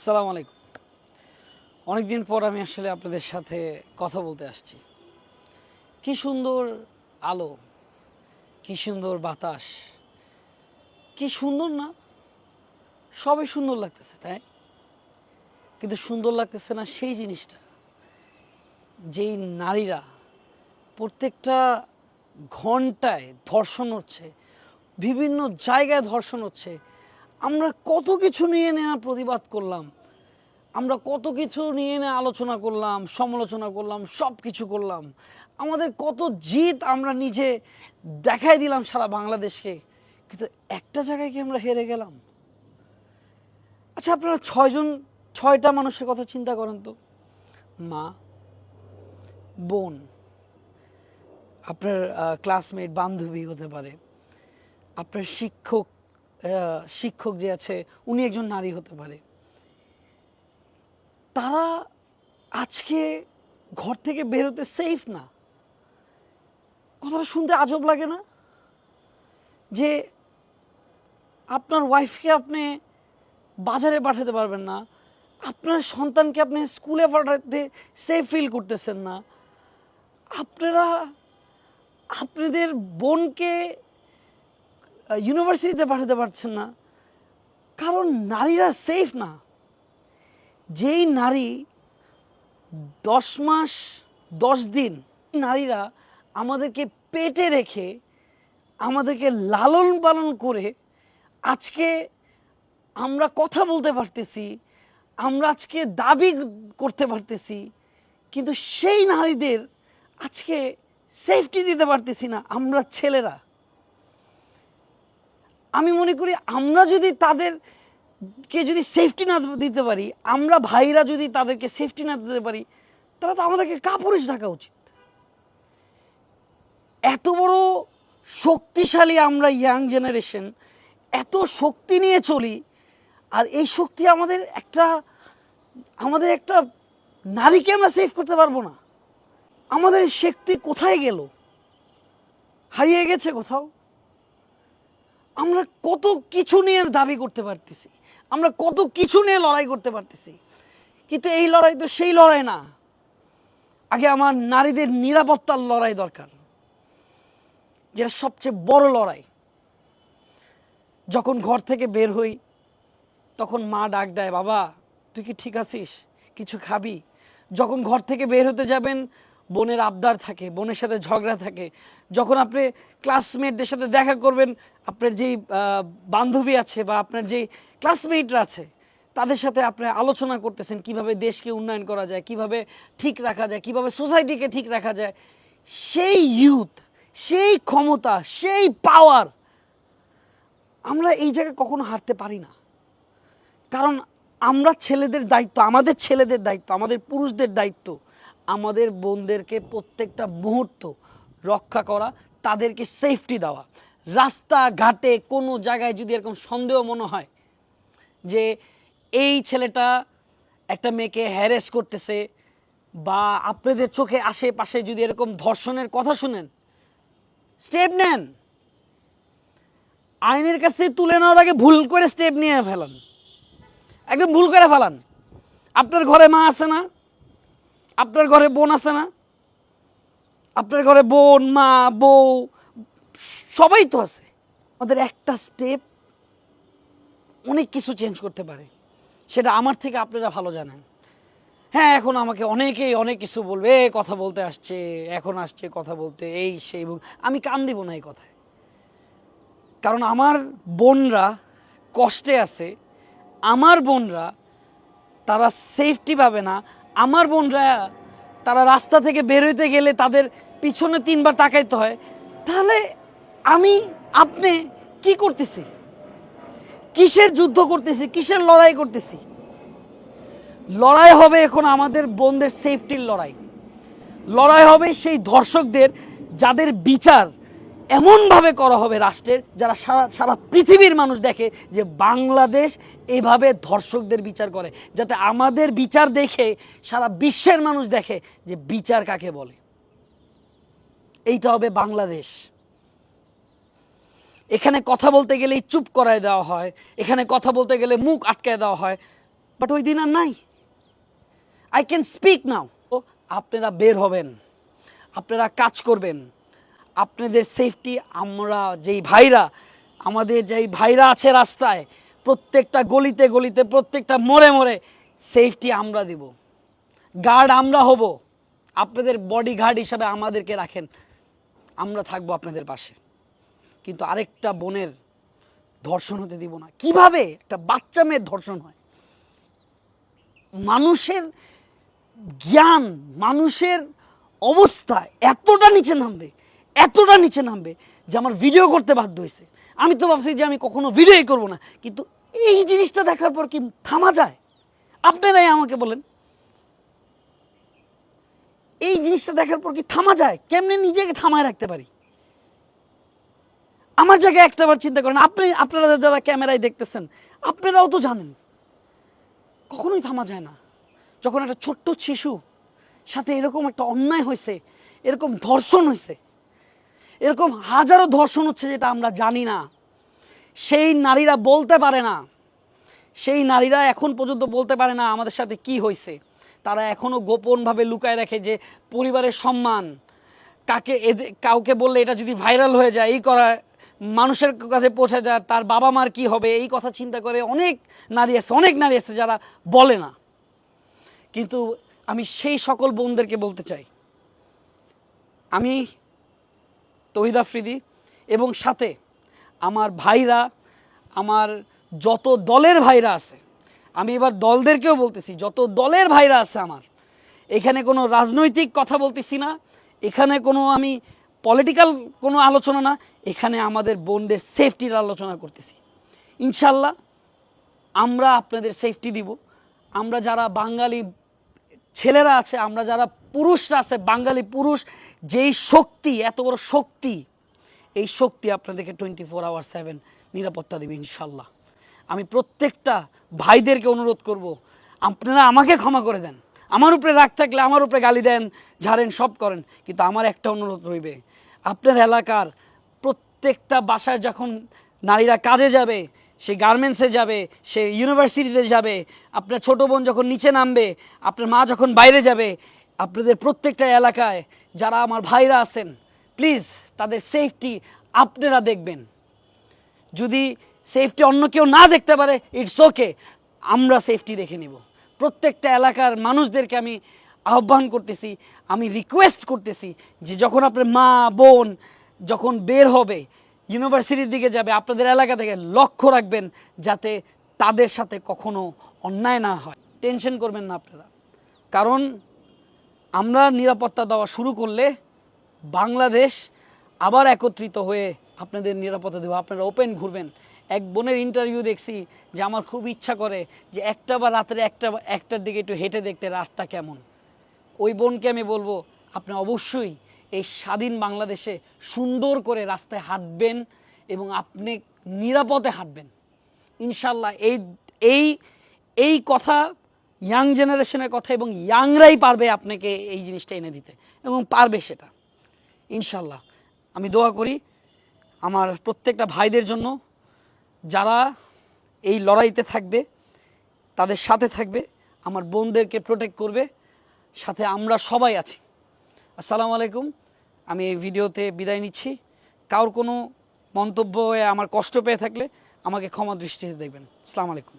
আসসালামু আলাইকুম। অনেকদিন পর আমি আসলে আপনাদের সাথে কথা বলতে আসছি। কি সুন্দর আলো, কি সুন্দর বাতাস, কি সুন্দর না? সবই সুন্দর লাগতেছে, তাই? কিন্তু সুন্দর লাগতেছে না সেই জিনিসটা, যেই নারীরা প্রত্যেকটা ঘন্টায় ধর্ষণ হচ্ছে, বিভিন্ন জায়গায় ধর্ষণ হচ্ছে আমরা কত কিছু নিয়ে নেওয়ার প্রতিবাদ করলাম। আমরা কত কিছু নিয়ে নিয়ে আলোচনা করলাম, সমালোচনা করলাম সব কিছু করলাম। আমাদের কত জিত আমরা নিজে দেখাই দিলাম সারা বাংলাদেশকে। কিন্তু একটা জায়গায় কি আমরা হেরে গেলাম? আচ্ছা আপনারা ছয়জন, ছয়টা মানুষের কথা চিন্তা করেন তো। মা, বোন, আপনার ক্লাসমেট বান্ধবী হতে পারে। আপনার শিক্ষক শিক্ষক যে আছে, উনি একজন নারী হতে পারে। তারা আজকে ঘর থেকে বেরোতে সেফ না। কথাটা শুনতে আজব লাগে না? যে আপনার ওয়াইফকে আপনি বাজারে পাঠাতে পারবেন না, আপনার সন্তানকে আপনি স্কুলে পাঠাতে সেফ ফিল করতেছেন না। আপনারা, আপনাদের বোনকে ইউনিভার্সিটিতে পাঠাতে পারছেন না। কারণ নারীরা সেফ না। যেই নারী দশ মাস, দশ দিন নারীরা আমাদেরকে পেটে রেখে, আমাদেরকে লালন পালন করে আজকে আমরা কথা বলতে পারতেছি, আমরা আজকে দাবি করতে পারতেছি, কিন্তু সেই নারীদের আজকে সেফটি দিতে পারতেছি না। আমরা ছেলেরা। আমি মনে করি আমরা যদি তাদেরকে যদি সেফটি না দিতে পারি, আমরা ভাইরা যদি তাদেরকে সেফটি না দিতে পারি, তাহলে তো আমাদেরকে কাপুরুষ থাকা উচিত। এত বড় শক্তিশালী আমরা ইয়াং জেনারেশন এত শক্তি নিয়ে চলি, আর এই শক্তি আমাদের একটা আমাদের একটা নারীকে আমরা সেভ করতে পারব না। আমাদের শক্তি কোথায় গেল? হারিয়ে গেছে কোথাও? আমরা কত কিছু নিয়ে দাবি করতে পারতেছি। আমরা কত কিছু নিয়ে লড়াই করতে পারতেছি। কিন্তু এই লড়াই তো সেই লড়াই না। আগে আমার নারীদের নিরাপত্তার লড়াই দরকার। যেটা সবচেয়ে বড় লড়াই। যখন ঘর থেকে বের হই, তখন মা ডাক দেয়, বাবা, তুই কি ঠিক আছিস? কিছু খাবি? যখন ঘর থেকে বের হতে যাবেন বোনের আবদার থাকে, বোনের সাথে ঝগড়া থাকে। যখন আপনি ক্লাসমেটদের সাথে দেখা করবেন, আপনার যেই বান্ধবী আছে বা আপনার যেই ক্লাসমেটরা আছে, তাদের সাথে আপনি আলোচনা করতেছেন কীভাবে দেশকে উন্নয়ন করা যায়, কীভাবে ঠিক রাখা যায়, কীভাবে সোসাইটিকে ঠিক রাখা যায়, সেই ইউথ সেই ক্ষমতা, সেই পাওয়ার আমরা এই জায়গায় কখনো হারতে পারি না। কারণ আমরা ছেলেদের দায়িত্ব, আমাদের ছেলেদের দায়িত্ব, আমাদের পুরুষদের দায়িত্ব আমাদের বোনদেরকে প্রত্যেকটা মুহূর্ত রক্ষা করা, তাদেরকে সেফটি দেওয়া। রাস্তা ঘাটে কোনো জায়গায় যদি এরকম সন্দেহ মনে হয় যে এই ছেলেটা একটা মেয়েকে হ্যারেস করতেছে বা আপনাদের চোখে আশেপাশে যদি এরকম ধর্ষণের কথা শুনেন স্টেপ নেন। আইনের কাছে তুলে নেওয়ার আগে ভুল করে স্টেপ নিয়ে ফেলান। একদম ভুল করে ফেলান। আপনার ঘরে মা আছে না? আপনার ঘরে বোন আছে না? আপনার ঘরে বোন মা বউ সবাই তো আছে। আমাদের একটা স্টেপ অনেক কিছু চেঞ্জ করতে পারে। সেটা আমার থেকে আপনারা ভালো জানেন। হ্যাঁ এখন আমাকে অনেকেই অনেক কিছু বলবে "এ, কথা বলতে আসছে এখন আসছে কথা বলতে এই সেই বল-" আমি কান দিব না এই কথায়। কারণ আমার বোনরা কষ্টে আছে আমার বোনরা তারা সেফটি পাবে না আমার বোনরা, তারা রাস্তা থেকে বেরোতে গেলে তাদের পিছনে তিনবার তাকাইতে হয়। তাহলে আমি, আপনি কি করতেছি? কিসের যুদ্ধ করতেছি? কিসের লড়াই করতেছি? লড়াই হবে এখন আমাদের বোনদের সেফটির লড়াই। লড়াই হবে সেই ধর্ষকদের যাদের বিচার এমনভাবে করা হবে রাষ্ট্রের যারা সারা সারা পৃথিবীর মানুষ দেখে যে বাংলাদেশ এভাবে ধর্ষকদের বিচার করে, যাতে আমাদের বিচার দেখে সারা বিশ্বের মানুষ দেখে যে বিচার কাকে বলে। এইটা হবে বাংলাদেশ। এখানে কথা বলতে গেলেই চুপ করায় দেওয়া হয়, এখানে কথা বলতে গেলে মুখ আটকায় দেওয়া হয় বাট ওই দিন আর নাই। আই ক্যান স্পিক নাও আপনারা বের হবেন, আপনারা কাজ করবেন। আপনাদের সেফটি আমরা যেই ভাইরা, আমাদের যেই ভাইরা আছে রাস্তায়, প্রত্যেকটা গলিতে গলিতে, প্রত্যেকটা মোড়ে মোড়ে সেফটি আমরা দিব। গার্ড আমরা হব। আপনাদের বডি গার্ড হিসাবে আমাদেরকে রাখেন। আমরা থাকব আপনাদের পাশে। কিন্তু আরেকটা বোনের ধর্ষণ হতে দিব না। কীভাবে? একটা বাচ্চা মেয়ের ধর্ষণ হয়। মানুষের জ্ঞান, মানুষের অবস্থা এতটা নিচে নামবে এতটা নিচে নামবে যে আমার ভিডিও করতে বাধ্য হয়েছে। আমি তো ভাবছি যে আমি কখনো ভিডিওই করব না। কিন্তু এই জিনিসটা দেখার পর কি থামা যায়? আপনারাই আমাকে বলেন। এই জিনিসটা দেখার পর কি থামা যায়? কেমনে নিজেকে থামায় রাখতে পারি? আমার জায়গায় একটাবার চিন্তা করেন। আপনি, আপনারা যারা ক্যামেরায় দেখতেছেন, আপনারাও তো জানেন, কখনোই থামা যায় না। যখন একটা ছোট্ট শিশু সাথে এরকম একটা অন্যায় হয়েছে, এরকম ধর্ষণ হয়েছে এরকম হাজারো ধর্ষণ হচ্ছে যেটা আমরা জানি না। সেই নারীরা বলতে পারে না। সেই নারীরা এখন পর্যন্ত বলতে পারে না আমাদের সাথে কি হয়েছে। তারা এখনও গোপনভাবে লুকায় রাখে যে পরিবারের সম্মান। কাকে এদের কাউকে বললে এটা যদি ভাইরাল হয়ে যায়, এই করা মানুষের কাছে পৌঁছে যায় তার বাবা মার কি হবে, এই কথা চিন্তা করে অনেক নারী আছে, অনেক নারী আছে যারা বলে না। কিন্তু আমি সেই সকল বোনদেরকে বলতে চাই। আমি তহিদ আফ্রিদি এবং সাথে আমার ভাইরা, আমার যত দলের ভাইরা আছে, আমি এবার দলদেরকেও বলতেছি, যত দলের ভাইরা আছে আমার, এখানে কোনো রাজনৈতিক কথা বলতেছি না, এখানে কোনো আমি পলিটিক্যাল কোনো আলোচনা না, এখানে আমাদের বোনদের সেফটির আলোচনা করতেছি। ইনশাল্লাহ আমরা আপনাদের সেফটি দিব, আমরা যারা বাঙালি ছেলেরা আছে, আমরা যারা পুরুষরা আছে, বাঙালি পুরুষ, যেই শক্তি, এত বড় শক্তি, এই শক্তি আপনাদেরকে টোয়েন্টি ফোর আওয়ার সেভেন নিরাপত্তা দেবে ইনশাল্লাহ। আমি প্রত্যেকটা ভাইদেরকে অনুরোধ করব, আপনারা আমাকে ক্ষমা করে দেন। আমার উপরে রাগ থাকলে আমার উপরে গালি দেন, ঝাড়েন, সব করেন, কিন্তু আমার একটা অনুরোধ রইবে, আপনার এলাকার প্রত্যেকটা বাসায় যখন নারীরা কাজে যাবে সে গার্মেন্টসে যাবে, সে ইউনিভার্সিটিতে যাবে, আপনার ছোট বোন যখন নিচে নামবে, আপনার মা যখন বাইরে যাবে, আপনাদের প্রত্যেকটা এলাকায় যারা আমার ভাইরা আছেন প্লিজ তাদের সেফটি আপনারা দেখবেন। যদি সেফটি অন্য কেউ না দেখতে পারে ইটস ওকে আমরা সেফটি দেখে নিব। প্রত্যেকটা এলাকার মানুষদেরকে আমি আহ্বান করতেছি, আমি রিকোয়েস্ট করতেছি যে যখন আপনার মা, বোন যখন বের হবে ইউনিভার্সিটির দিকে যাবে, আপনাদের এলাকা থেকে লক্ষ্য রাখবেন যাতে তাদের সাথে কখনো অন্যায় না হয়। টেনশন করবেন না আপনারা। কারণ আমরা নিরাপত্তা দেওয়া শুরু করলে বাংলাদেশ আবার একত্রিত হয়ে আপনাদের নিরাপত্তা দেবো। আপনারা ওপেন ঘুরবেন। এক বোনের ইন্টারভিউ দেখছি যে আমার খুব ইচ্ছা করে যে একটা বা রাত্রে একটা একটার দিকে একটু হেঁটে দেখতে রাতটা কেমন। ওই বোনকে আমি বলব, আপনি অবশ্যই এই স্বাধীন বাংলাদেশে সুন্দর করে রাস্তায় হাঁটবেন এবং আপনি নিরাপদে হাঁটবেন। ইনশাল্লাহ এই এই এই কথা ইয়াং জেনারেশনের কথা এবং ইয়াংরাই পারবে আপনাকে এই জিনিসটা এনে দিতে এবং পারবে সেটা। ইনশাল্লাহ আমি দোয়া করি আমার প্রত্যেকটা ভাইদের জন্য যারা এই লড়াইতে থাকবে, তাদের সাথে থাকবে, আমার বোনদেরকে প্রোটেক্ট করবে, সাথে আমরা সবাই আছি। আসসালামু আলাইকুম। আমি এই ভিডিওতে বিদায় নিচ্ছি। কারোর কোনো মন্তব্য হয়ে আমার কষ্ট পেয়ে থাকলে আমাকে ক্ষমা দৃষ্টিতে দেখবেন। আসসালামু আলাইকুম।